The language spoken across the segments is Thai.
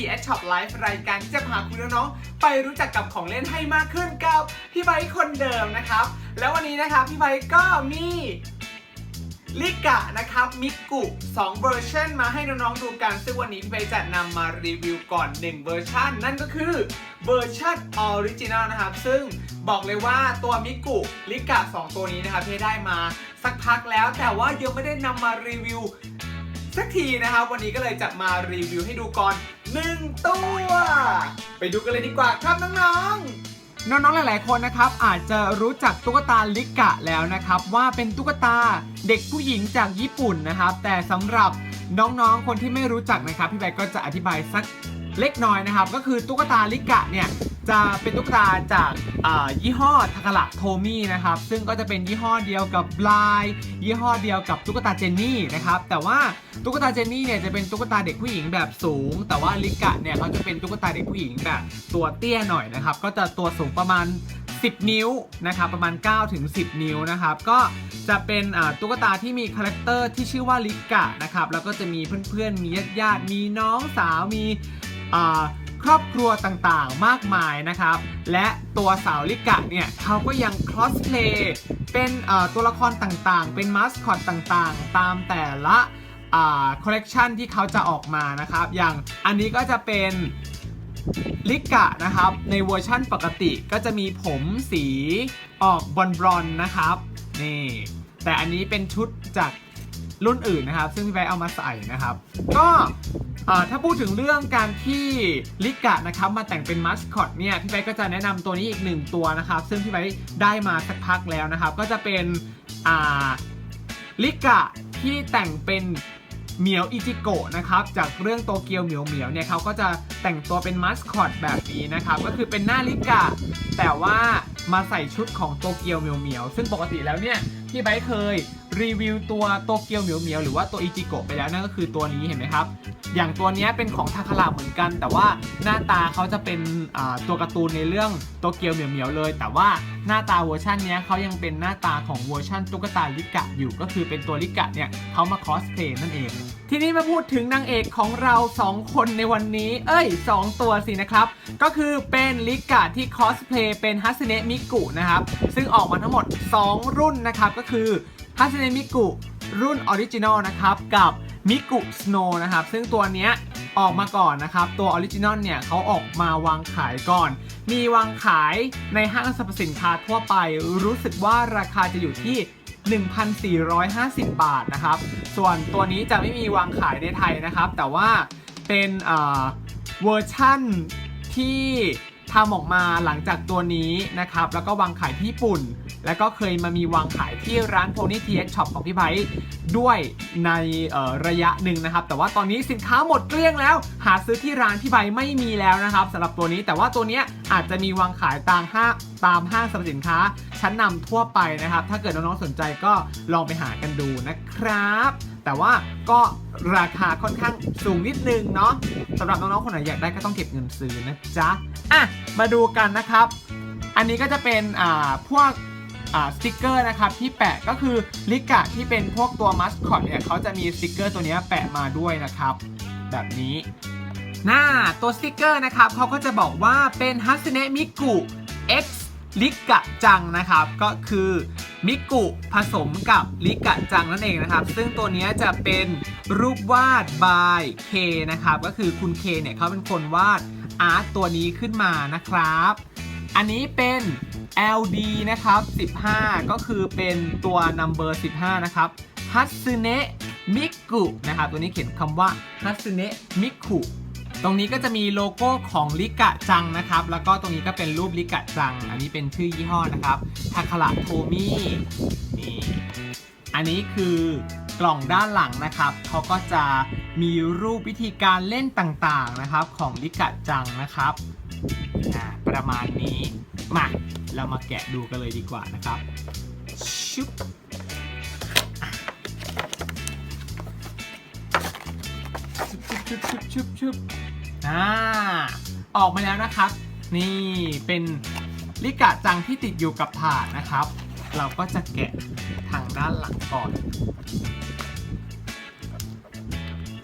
TS Shop Live รายการที่จะพาคุณน้องๆไปรู้จักกับของเล่นให้มากขึ้นกับพี่ไบค์คนเดิมนะครับ แล้ววันนี้นะครับพี่ไบค์ก็มีลิกะนะครับมิกุ2เวอร์ชันมาให้น้องๆดูกันซึ่งวันนี้พี่ไบจะนำมารีวิวก่อน 1 เวอร์ชันนั่นก็คือเวอร์ชันออริจินัลนะครับ ซึ่งบอกเลยว่าตัวมิกุลิกะ 2 ตัวนี้นะครับพี่ได้มาสักพักแล้วแต่ว่ายังไม่ได้นำมารีวิว สักทีนะครับ วันนี้ก็เลยจะมารีวิวให้ดูก่อน1ตัว ไปดูกันเลยดีกว่าครับน้องๆน้องๆ หลายๆ คนนะครับ อาจจะรู้จักตุ๊กตาลิกะแล้วนะครับ ว่าเป็นตุ๊กตาเด็กผู้หญิงจากญี่ปุ่นนะครับ แต่สำหรับน้องๆ คนที่ไม่รู้จักนะครับ พี่ใบก็จะอธิบายสักเล็กน้อยนะครับ ก็คือตุ๊กตาลิกะเนี่ย จะเป็นตุ๊กตาจากยี่ห้อทาคาระโทมี่นะครับ ซึ่งก็จะเป็นยี่ห้อเดียวกับลาย ยี่ห้อเดียวกับตุ๊กตาเจนนี่นะครับ แต่ว่าตุ๊กตาเจนนี่เนี่ยจะเป็นตุ๊กตาเด็กผู้หญิงแบบสูง แต่ว่าลิกะเนี่ยเขาจะเป็นตุ๊กตาเด็กผู้หญิงแบบตัวเตี้ยหน่อยนะครับ ก็จะตัวสูงประมาณ 10 นิ้วนะครับ ประมาณ9ถึง10 นิ้วนะครับ ก็จะเป็นตุ๊กตาที่มีคาแรคเตอร์ที่ชื่อว่าลิกะนะครับ แล้วก็จะมีเพื่อนๆ มีญาติๆ มีน้องสาว มีอ่า ครอบครัวต่างๆ มากมายนะครับ และตัวสาวลิกะเนี่ยเขาก็ยังคลอสเพลย์เป็นตัวละครต่างๆ เป็นมาสคอตต่างๆ ตามแต่ละคอลเลกชันที่เขาจะออกมานะครับ อย่างอันนี้ก็จะเป็นลิกะนะครับ ในเวอร์ชั่นปกติก็จะมีผมสีออกบอลบอนนะครับนี่แต่อันนี้เป็นชุดจากรุ่นอื่นนะครับ ซึ่งพี่ไบร์เอามาใส่นะครับ ก็ ถ้าพูดถึงเรื่องการที่ลิกะนะครับมาแต่งเป็นมัสคอตเนี่ยพี่ไบร์ทก็จะแนะนำตัวนี้อีกหนึ่งตัวนะครับซึ่งพี่ไบร์ทได้มาสักพักแล้วนะครับ ก็จะเป็นลิกะที่แต่งเป็นเหมียวอิจิโกะนะครับจากเรื่องโตเกียวเหมียวเหมียวเนี่ยเขาก็จะแต่งตัวเป็นมัสคอตแบบนี้นะครับก็คือเป็นหน้าลิกะแต่ว่ามาใส่ชุดของโตเกียวเหมียวเหมียวซึ่งปกติแล้วเนี่ย ที่ไบเคยรีวิวตัวโตเกียวเหมียวเหมียวหรือว่าตัวอิจิโกะไปแล้วนั่นก็คือตัวนี้เห็นไหมครับ อย่างตัวนี้เป็นของทาคาระเหมือนกัน แต่ว่าหน้าตาเขาจะเป็นตัวการ์ตูนในเรื่องโตเกียวเหมียวเหมียวเลย แต่ว่าหน้าตาเวอร์ชันนี้เขายังเป็นหน้าตาของเวอร์ชันตุ๊กตาลิกะอยู่ก็คือเป็นตัวลิกะเนี่ยเขามาคอสเพลย์นั่นเอง ทีนี้มาพูดถึงนางเอกของเรา 2 คนในวันนี้ เอ้ย 2 ตัวสินะครับ ก็คือเป็นลิกะที่คอสเพลย์เป็นฮัสเนะมิกุนะครับ ซึ่งออกมาทั้งหมด 2 รุ่นนะครับ ก็คือฮัสเนะมิกุรุ่นออริจินอลนะครับ กับมิกุสโนนะครับ ซึ่งตัวเนี้ยออกมาก่อนนะครับ ตัวออริจินอลเนี่ยเขาออกมาวางขายก่อน มีวางขายในห้างสรรพสินค้าทั่วไป รู้สึกว่าราคาจะอยู่ที่ 1,450 บาทนะครับ ส่วนตัวนี้จะไม่มีวางขายในไทยนะครับ แต่ว่าเป็นเวอร์ชั่นที่ทำออกมาหลังจากตัวนี้นะครับ แล้วก็วางขายที่ญี่ปุ่น แล้วก็เคยมามีวางขายที่ร้าน Pony TX Shop ของพี่ไบร์ทด้วยในระยะหนึ่งนะครับ แต่ว่าตอนนี้สินค้าหมดเกลี้ยงแล้ว หาซื้อที่ร้านพี่ไบร์ทไม่มีแล้วนะครับสำหรับตัวนี้แต่ว่าตัวนี้อาจจะมีวางขายตามห้างตามห้างสรรพสินค้าชั้นนำทั่วไปนะครับ ถ้าเกิดน้องๆสนใจก็ลองไปหากันดูนะครับ แต่ว่าก็ราคาค่อนข้างสูงนิดนึงเนาะสำหรับน้องๆคนไหนอยากได้ก็ต้องเก็บเงินซื้อนะจ๊ะอะมาดูกันนะครับ อันนี้ก็จะเป็นอ่าพวก สติกเกอร์นะครับที่แปะก็คือลิกะที่เป็นพวกตัวมัสคอตเนี่ยเขาจะมีสติกเกอร์ตัวนี้แปะมาด้วยนะครับ แบบนี้ หน้าตัวสติกเกอร์นะครับเขาก็จะบอกว่าเป็นฮัสเนะมิกุ X ลิกะจังนะครับ ก็คือมิกุผสมกับลิกะจังนั่นเองนะครับ ซึ่งตัวนี้จะเป็นรูปวาดบายเคนะครับ ก็คือคุณเคเนี่ยเขาเป็นคนวาดอาร์ตตัวนี้ขึ้นมานะครับ อันนี้เป็น LD นะครับ 15 ก็คือเป็นตัว number 15 นะครับฮัตสึเนะมิกุนะครับ ตัวนี้เขียนคำว่าฮัตสึเนะมิกุตรงนี้ก็จะมีโลโก้ของลิกะจังนะครับ แล้วก็ตรงนี้ก็เป็นรูปลิกะจัง อันนี้เป็นชื่อยี่ห้อนะครับทาคาระโทมี่นี่อันนี้คือกล่องด้านหลังนะครับเขาก็จะมีรูปวิธีการเล่นต่างๆนะครับของลิกะจังนะครับประมาณนี้ มา เรามาแกะดูกันเลยดีกว่านะครับชุบชุบชุบชุบชุบชุบอ่าออกมาแล้วนะครับ นี่เป็นลิกะจังที่ติดอยู่กับถาดนะครับ เราก็จะแกะทางด้านหลังก่อน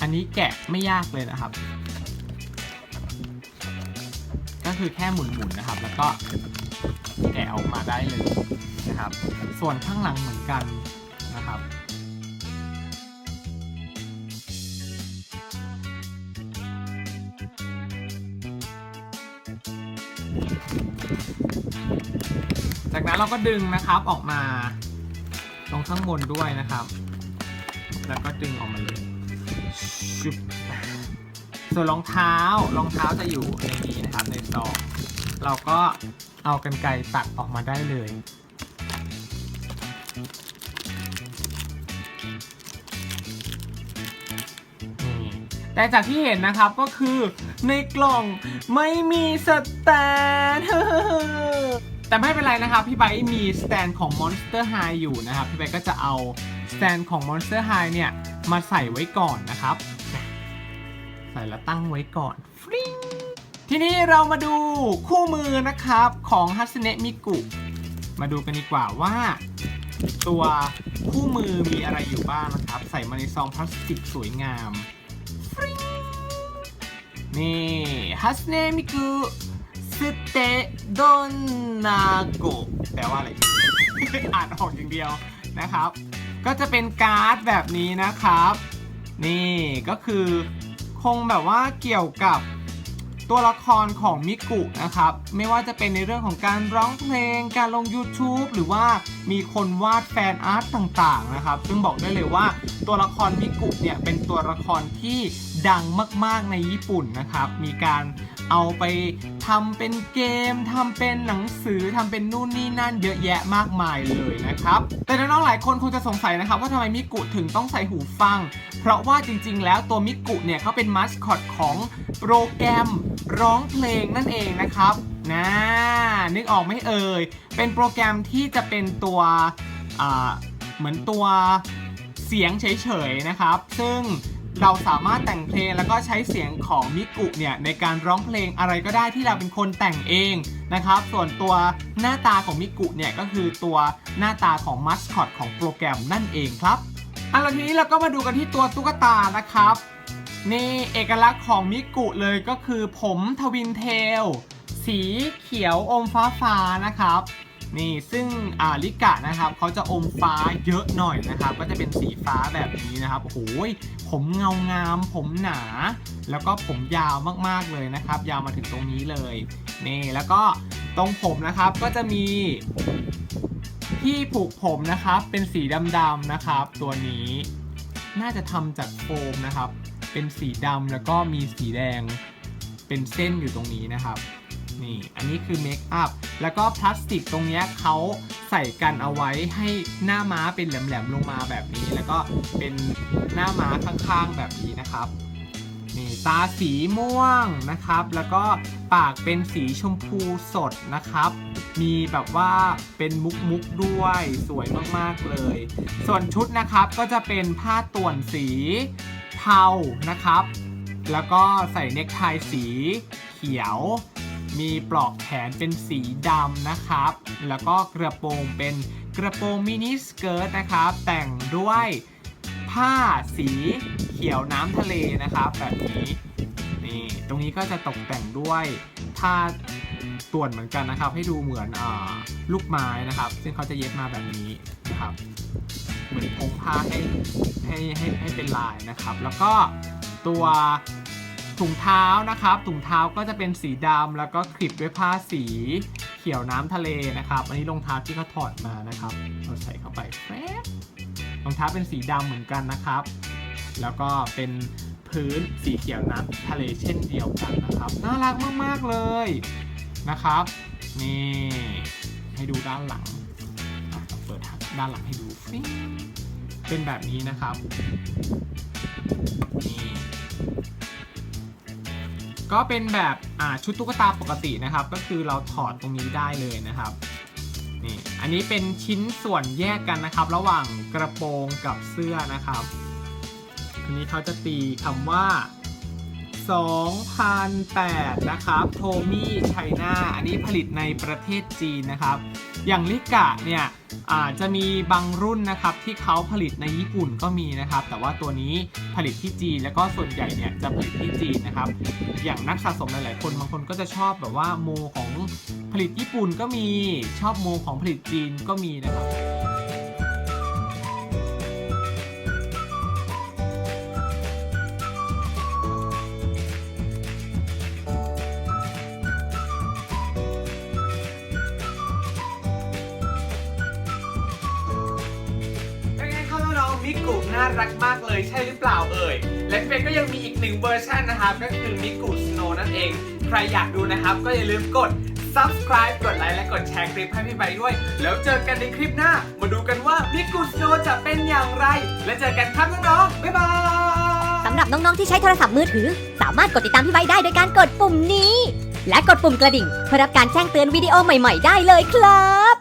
อันนี้แกะไม่ยากเลยนะครับ ก็คือแค่หมุนๆนะครับ แล้วก็ แกะออกมาได้เลยนะครับ ส่วนข้างหลังเหมือนกันนะครับจากนั้นเราก็ดึงนะครับออกมาตรงข้างบนด้วยนะครับ แล้วก็ดึงออกมาเลยชึบส่วนรองเท้ารองเท้าจะอยู่ในนี้นะครับในซองเราก็ เอากันไกรตัดออกมาได้เลย แต่จากที่เห็นนะครับก็คือในกล่องไม่มีสแตนแต่ไม่เป็นไรนะครับ พี่ไบมีสแตนของ Monster High อยู่นะครับ พี่ไบก็จะเอาสแตนของ Monster High เนี่ย มาใส่ไว้ก่อนนะครับ ใส่แล้วตั้งไว้ก่อนฟริ้ง ทีนี้เรามาดูคู่มือนะครับของฮัสเนะมิกุ มาดูกันดีกว่าว่า ตัวคู่มือมีอะไรอยู่บ้างนะครับ ใส่มาในซองพลาสติกสวยงาม นี่ฮัสเนะมิกุสเตโดนาโกแปลว่าอะไร อ่านออกอย่างเดียวนะครับ ก็จะเป็นการ์ดแบบนี้นะครับ นี่ก็คือคงแบบว่าเกี่ยวกับ ตัวละครของมิกุนะครับ ไม่ว่าจะเป็นในเรื่องของการร้องเพลง การลง YouTube หรือว่ามีคนวาดแฟนอาร์ตต่างๆนะครับ ซึ่งบอกได้เลยว่าตัวละครมิกุเนี่ยเป็นตัวละครที่ดังมากๆในญี่ปุ่นนะครับ มีการเอาไปทำเป็นเกมทำเป็นหนังสือทำเป็นนู่นนี่นั่นเยอะแยะมากมายเลยนะครับ แต่น้องๆหลายคนคงจะสงสัยนะครับ ว่าทำไมมิกุถึงต้องใส่หูฟัง เพราะว่าจริงๆ แล้วตัวมิกุเนี่ยเขาเป็นมาสคอตของโปรแกรม ร้องเพลงนั่นเองนะครับนะนึกออกไหม่เอ่ย เป็นโปรแกรมที่จะเป็นตัวเหมือนตัวเสียงเฉยๆนะครับ ซึ่งเราสามารถแต่งเพลงแล้วก็ใช้เสียงของมิกุเนี่ยในการร้องเพลงอะไรก็ได้ที่เราเป็นคนแต่งเองนะครับ ส่วนตัวหน้าตาของมิกุเนี่ยก็คือตัวหน้าตาของมัสคอตของโปรแกรมนั่นเองครับเอาละทีนี้เราก็มาดูกันที่ตัวตุ๊กตานะครับ นี่เอกลักษณ์ของมิกุเลยก็คือผมทวินเทล สีเขียวอมฟ้าฟ้าๆนะครับ นี่ซึ่งอาลิกะนะครับเขาจะอมฟ้าเยอะหน่อยนะครับ ก็จะเป็นสีฟ้าแบบนี้นะครับโอ้โหผมเงางาม ผมหนา แล้วก็ผมยาวมากๆเลยนะครับ ยาวมาถึงตรงนี้เลยนี่แล้วก็ตรงผมนะครับก็จะมีที่ผูกผมนะครับเป็นสีดำๆนะครับ ตัวนี้น่าจะทำจากโฟมนะครับ เป็นสีดำแล้วก็มีสีแดงเป็นเส้นอยู่ตรงนี้นะครับนี่อันนี้คือเมคอัพแล้วก็พลาสติกตรงนี้เขาใส่กันเอาไว้ให้หน้าม้าเป็นแหลมๆลงมาแบบนี้ แล้วก็เป็นหน้าม้าข้างๆแบบนี้นะครับนี่ตาสีม่วงนะครับ แล้วก็ปากเป็นสีชมพูสดนะครับ มีแบบว่าเป็นมุกมุกๆด้วยสวยมากๆเลย ส่วนชุดนะครับก็จะเป็นผ้าต่วนสี ทานะครับ แล้วก็ใส่เนคไทสีเขียว มีปลอกแขนเป็นสีดำนะครับ แล้วก็กระโปรงเป็นกระโปรงมินิสเกิร์ตนะครับ แต่งด้วยผ้าสีเขียวน้ำทะเลนะครับ แบบนี้นี่ตรงนี้ก็จะตกแต่งด้วยผ้าต่วนเหมือนกันนะครับ ให้ดูเหมือนอลูกไม้นะครับ ซึ่งเขาจะเย็บมาแบบนี้นะครับ มือนพงผ้าให้ให้ให้ให้เป็นลายนะครับ แล้วก็ตัวถุงเท้านะครับถุงเท้าก็จะเป็นสีดำแล้วก็คลิปด้วยผ้าสีเขียวน้ำทะเลนะครับ อันนี้รองเท้าที่เขาถอดมานะครับเราใส่เข้าไปแป๊บรองเท้าเป็นสีดำเหมือนกันนะครับ แล้วก็เป็นพื้นสีเขียวน้ำทะเลเช่นเดียวกันนะครับ น่ารักมากๆเลยนะครับนี่ให้ดูด้านหลังเปิดด้านหลังให้ดูฟิ เป็นแบบนี้นะครับนี่ก็เป็นแบบอ่าชุดตุ๊กตาปกตินะครับ ก็คือเราถอดตรงนี้ได้เลยนะครับนี่อันนี้เป็นชิ้นส่วนแยกกันนะครับ ระหว่างกระโปรงกับเสื้อนะครับทีนี้เขาจะตีคำว่า 2008 นะครับโทมี่ไชน่าอันนี้ผลิตในประเทศจีนนะครับ อย่างลิกะเนี่ยจะมีบางรุ่นนะครับที่เขาผลิตในญี่ปุ่นก็มีนะครับ แต่ว่าตัวนี้ผลิตที่จีนแล้วก็ส่วนใหญ่เนี่ยจะผลิตที่จีนนะครับ อย่างนักสะสมหลายๆคนบางคนก็จะชอบแบบว่าโมของผลิตญี่ปุ่นก็มีชอบโมของผลิตจีนก็มีนะครับ น่ารักมากเลยใช่หรือเปล่าเอ่ย และพี่เป๊กก็ยังมีอีกหนึ่งเวอร์ชันนะครับ ก็คือมิกุสโนนั่นเอง ใครอยากดูนะครับ ก็อย่าลืมกด subscribe กดไลค์และกดแชร์คลิปให้พี่ใบด้วย แล้วเจอกันในคลิปหน้า มาดูกันว่ามิกุสโนจะเป็นอย่างไร และเจอกันครับน้องๆบ๊ายบายสำหรับน้องๆที่ใช้โทรศัพท์มือถือ สามารถกดติดตามพี่ไว้ได้โดยการกดปุ่มนี้ และกดปุ่มกระดิ่ง เพื่อรับการแจ้งเตือนวิดีโอใหม่ ๆ ได้เลยครับ